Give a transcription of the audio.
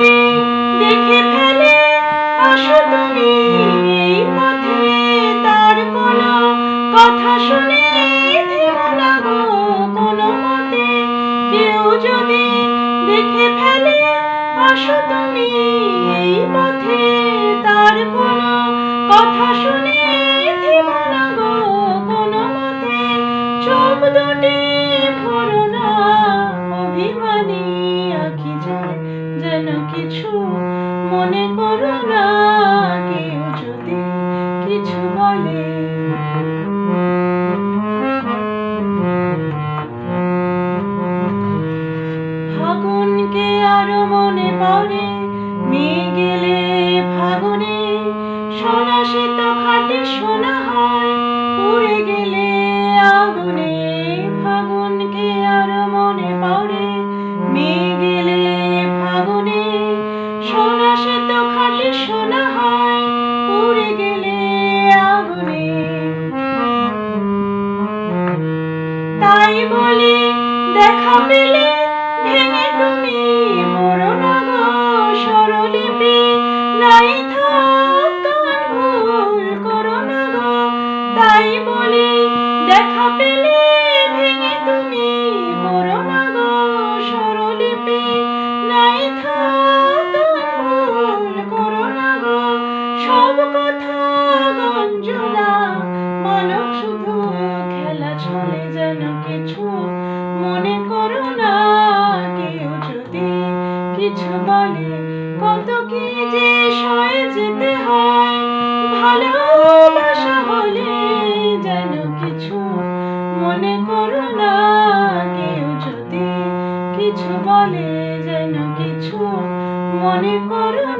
যদি দেখে ফেলে আসো তুমি পথে তার কোনো কেউ যদি দেখে ফেলে আসো তুমি কিছু মনে করো না, কেউ যদি কিছু বলে। ফাগুনকে আরও মনে পড়ে মেয়ে গেলে ফাগুনে সোনা সে তো খাটে সোনা হয়, উড়ে গেলে আগুনে। বলে দেখা পেলে ভেঙে তুমি মরো স্বরলিপি। নাই ভুল করো না তাই বলে দেখা পেলে ভেঙে তুমি স্বরলিপি। নাই ভুল করো না সব কথা গঞ্জনা মানব শুধু চলে যেন কিছু মনে করো না। কেউ যদি কিছু বলে, কত কি যে সয়ে যেতে হয়। ভালোবাসা বলে যেন কিছু মনে করো না। কেউ যদি কিছু বলে, যেন কিছু মনে করো